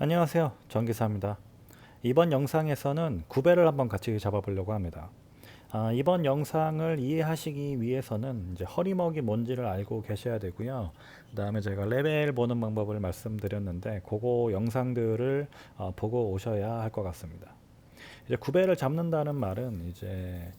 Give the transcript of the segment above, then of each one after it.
안녕하세요. 전기사입니다. 이번 영상에서는 구배를 한번 같이 잡아보려고 합니다. 아, 이번 영상을 이해하시기 위해서는 이제 허리먹이 뭔지를 알고 계셔야 되고요. 그 다음에 제가 레벨 보는 방법을 말씀드렸는데 그거 영상들을 어, 보고 오셔야 할 것 같습니다. 이제 구배를 잡는다는 말은 이제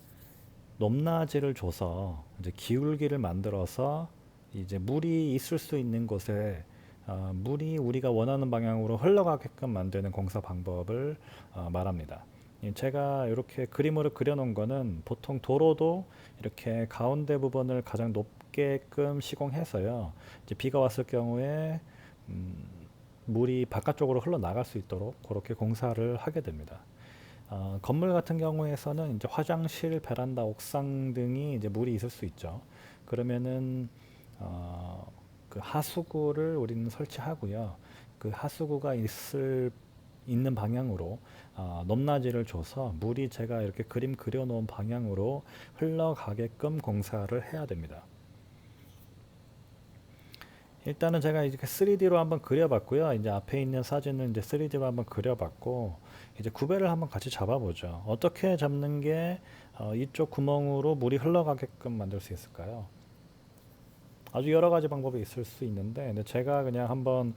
높낮이를 줘서 이제 기울기를 만들어서 이제 물이 있을 수 있는 곳에 어, 물이 우리가 원하는 방향으로 흘러가게끔 만드는 공사 방법을 어, 말합니다. 예, 제가 이렇게 그림으로 그려놓은 거는 보통 도로도 이렇게 가운데 부분을 가장 높게끔 시공해서요. 이제 비가 왔을 경우에 음, 물이 바깥쪽으로 흘러나갈 수 있도록 그렇게 공사를 하게 됩니다. 어, 건물 같은 경우에서는 이제 화장실, 베란다, 옥상 등이 이제 물이 있을 수 있죠. 그러면은 어, 그 하수구를 우리는 설치하고요. 그 하수구가 있을 있는 방향으로 어, 높낮이를 줘서 물이 제가 이렇게 그림 그려놓은 방향으로 흘러가게끔 공사를 해야 됩니다. 일단은 제가 이렇게 3D로 한번 그려봤고요. 이제 앞에 있는 사진을 이제 3D로 한번 그려봤고 이제 구배를 한번 같이 잡아보죠. 어떻게 잡는 게 어, 이쪽 구멍으로 물이 흘러가게끔 만들 수 있을까요? 아주 여러 가지 방법이 있을 수 있는데 근데 제가 그냥 한번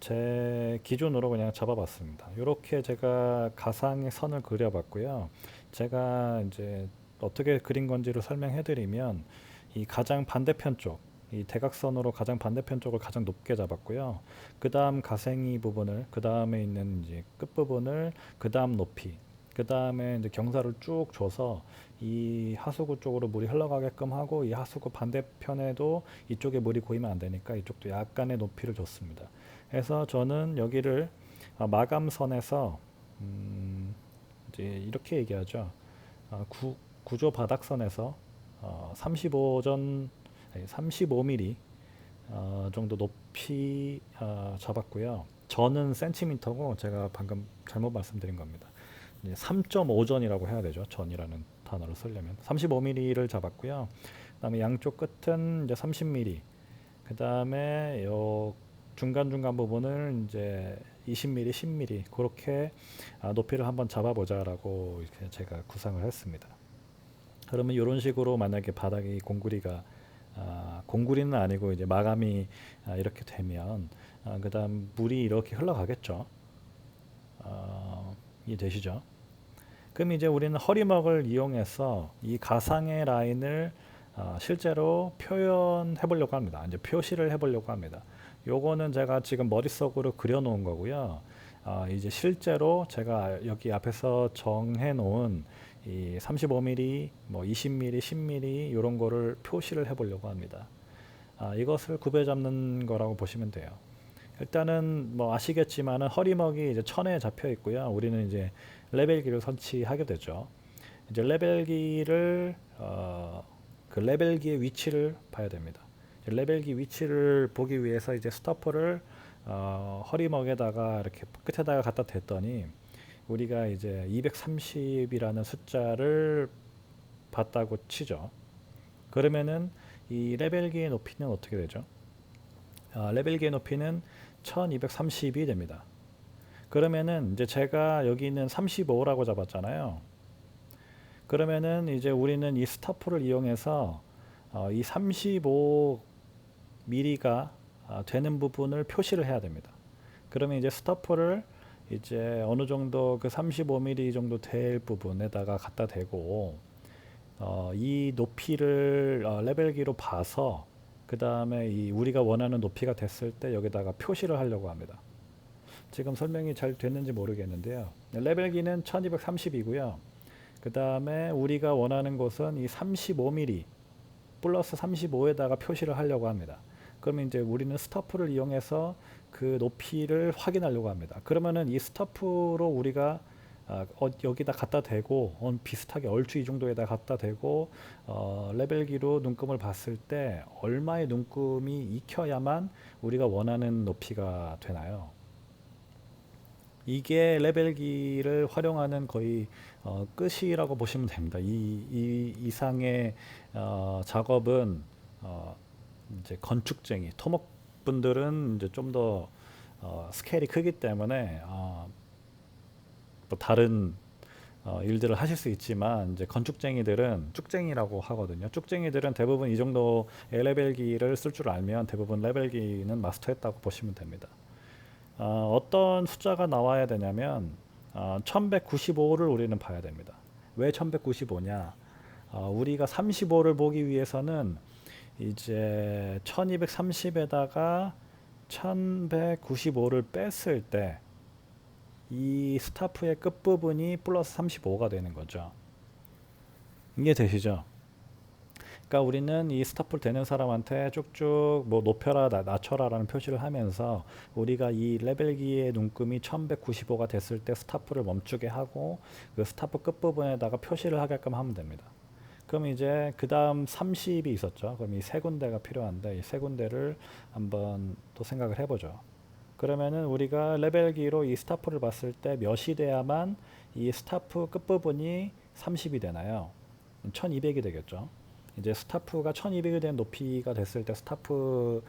제 기준으로 그냥 잡아봤습니다. 이렇게 제가 가상의 선을 그려봤고요. 제가 이제 어떻게 그린 건지를 설명해드리면 이 가장 반대편 쪽, 이 대각선으로 가장 반대편 쪽을 가장 높게 잡았고요. 그 다음 가생이 부분을, 그 다음에 있는 이제 끝 부분을, 그 다음 높이, 그 다음에 이제 경사를 쭉 줘서 이 하수구 쪽으로 물이 흘러가게끔 하고 이 하수구 반대편에도 이쪽에 물이 고이면 안 되니까 이쪽도 약간의 높이를 줬습니다. 그래서 저는 여기를 아, 마감선에서 음 이제 이렇게 얘기하죠. 아, 구, 구조 바닥선에서 어 35전 35mm 어 정도 높이 어 잡았고요. 저는 센티미터고 제가 방금 잘못 말씀드린 겁니다. 3.5전이라고 해야 되죠. 전이라는 단어를 쓰려면 35mm를 잡았고요. 그다음에 양쪽 끝은 이제 30mm. 그다음에 요 중간 중간 부분을 이제 20mm, 10mm 그렇게 아, 높이를 한번 잡아보자라고 이렇게 제가 구상을 했습니다. 그러면 이런 식으로 만약에 바닥이 공구리가 아, 공구리는 아니고 이제 마감이 아, 이렇게 되면 아, 그다음 물이 이렇게 흘러가겠죠. 어, 이해되시죠? 그럼 이제 우리는 허리먹을 이용해서 이 가상의 라인을 어, 실제로 표현해 보려고 합니다. 이제 표시를 해 보려고 합니다. 요거는 제가 지금 머릿속으로 그려 놓은 거고요. 어, 이제 실제로 제가 여기 앞에서 정해 놓은 이 35mm, 뭐 20mm, 10mm 이런 거를 표시를 해 보려고 합니다. 아, 이것을 구배 잡는 거라고 보시면 돼요. 일단은 뭐 아시겠지만은 허리먹이 이제 천에 잡혀 있고요. 우리는 이제 레벨기를 설치하게 되죠. 이제 레벨기를 어, 그 레벨기의 위치를 봐야 됩니다. 레벨기 위치를 보기 위해서 이제 스토퍼를 어, 허리먹에다가 이렇게 끝에다가 갖다 댔더니 우리가 이제 230이라는 숫자를 봤다고 치죠. 그러면은 이 레벨기의 높이는 어떻게 되죠? 어, 레벨기의 높이는 1230이 됩니다. 그러면은 이제 제가 여기 있는 35라고 잡았잖아요. 그러면은 이제 우리는 이 스타프를 이용해서 어, 이 35mm가 어, 되는 부분을 표시를 해야 됩니다. 그러면 이제 스타프를 이제 어느 정도 그 35mm 정도 될 부분에다가 갖다 대고 어, 이 높이를 어, 레벨기로 봐서 그 다음에 이 우리가 원하는 높이가 됐을 때 여기다가 표시를 하려고 합니다. 지금 설명이 잘 됐는지 모르겠는데요. 레벨기는 1230이고요. 그 다음에 우리가 원하는 곳은 이 35mm 플러스 35에다가 표시를 하려고 합니다. 그러면 이제 우리는 스타프를 이용해서 그 높이를 확인하려고 합니다. 그러면은 이 스타프로 우리가 어, 여기다 갖다 대고 어, 비슷하게 얼추 이 정도에다 갖다 대고 어, 레벨기로 눈금을 봤을 때 얼마의 눈금이 익혀야만 우리가 원하는 높이가 되나요? 이게 레벨기를 활용하는 거의 어, 끝이라고 보시면 됩니다. 이, 이 이상의 어, 작업은 어, 이제 건축쟁이 토목 분들은 이제 좀더 어, 스케일이 크기 때문에 어, 뭐 다른 어, 일들을 하실 수 있지만 이제 건축쟁이들은 쭉쟁이라고 하거든요. 쭉쟁이들은 대부분 이 정도 레벨기를 쓸 줄 알면 대부분 레벨기는 마스터했다고 보시면 됩니다. 어, 어떤 숫자가 나와야 되냐면 어, 1195를 우리는 봐야 됩니다. 왜 1195냐? 어, 우리가 35를 보기 위해서는 이제 1230에다가 1195를 뺐을 때 이 스타프의 끝부분이 플러스 35가 되는 거죠. 이게 되시죠? 그러니까 우리는 이 스타플 되는 사람한테 쭉쭉 뭐 높여라 나- 낮춰라라는 표시를 하면서 우리가 이 레벨기의 눈금이 1195가 됐을 때 스타플을 멈추게 하고 그 스타플 끝부분에다가 표시를 하게끔 하면 됩니다. 그럼 이제 그 다음 30이 있었죠. 그럼 이 세 군데가 필요한데 이 세 군데를 한번 또 생각을 해보죠. 그러면은 우리가 레벨기로 이 스타프를 봤을 때 몇이 돼야만 이 스타프 끝부분이 30이 되나요? 1200이 되겠죠. 이제 스타프가 1200이 된 높이가 됐을 때 스타프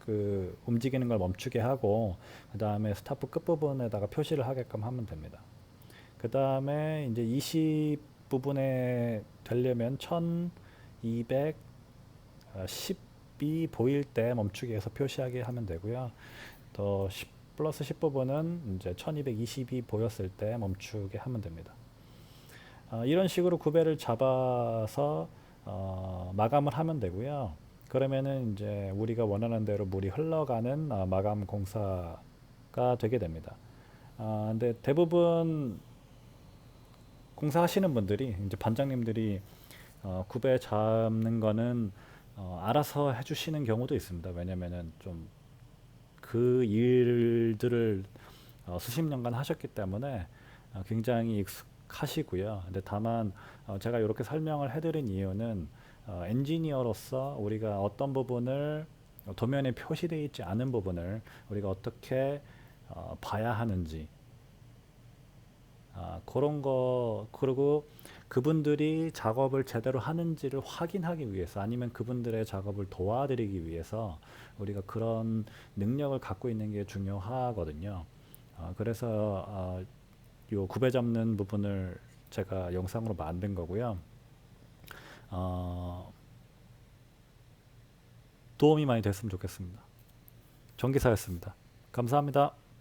그 움직이는 걸 멈추게 하고 그 다음에 스타프 끝부분에다가 표시를 하게끔 하면 됩니다. 그 다음에 이제 20 부분에 되려면 1210이 보일 때 멈추게 해서 표시하게 하면 되고요. 더 10, 플러스 10 부분은 이제 1220이 보였을 때 멈추게 하면 됩니다. 어, 이런 식으로 구배를 잡아서 어, 마감을 하면 되고요. 그러면은 이제 우리가 원하는 대로 물이 흘러가는 어, 마감 공사가 되게 됩니다. 아, 근데 대부분 공사하시는 분들이 이제 반장님들이 어, 구배 잡는 거는 어, 알아서 해주시는 경우도 있습니다. 왜냐면은 좀 그 일들을 어, 수십 년간 하셨기 때문에 어, 굉장히 익숙하시고요. 근데 다만 어, 제가 이렇게 설명을 해드린 이유는 어, 엔지니어로서 우리가 어떤 부분을 어, 도면에 표시되어 있지 않은 부분을 우리가 어떻게 어, 봐야 하는지 아, 그런 거 그리고 그분들이 작업을 제대로 하는지를 확인하기 위해서 아니면 그분들의 작업을 도와드리기 위해서 우리가 그런 능력을 갖고 있는 게 중요하거든요. 어, 그래서 어, 요 구배 잡는 부분을 제가 영상으로 만든 거고요. 어, 도움이 많이 됐으면 좋겠습니다. 전기사였습니다. 감사합니다.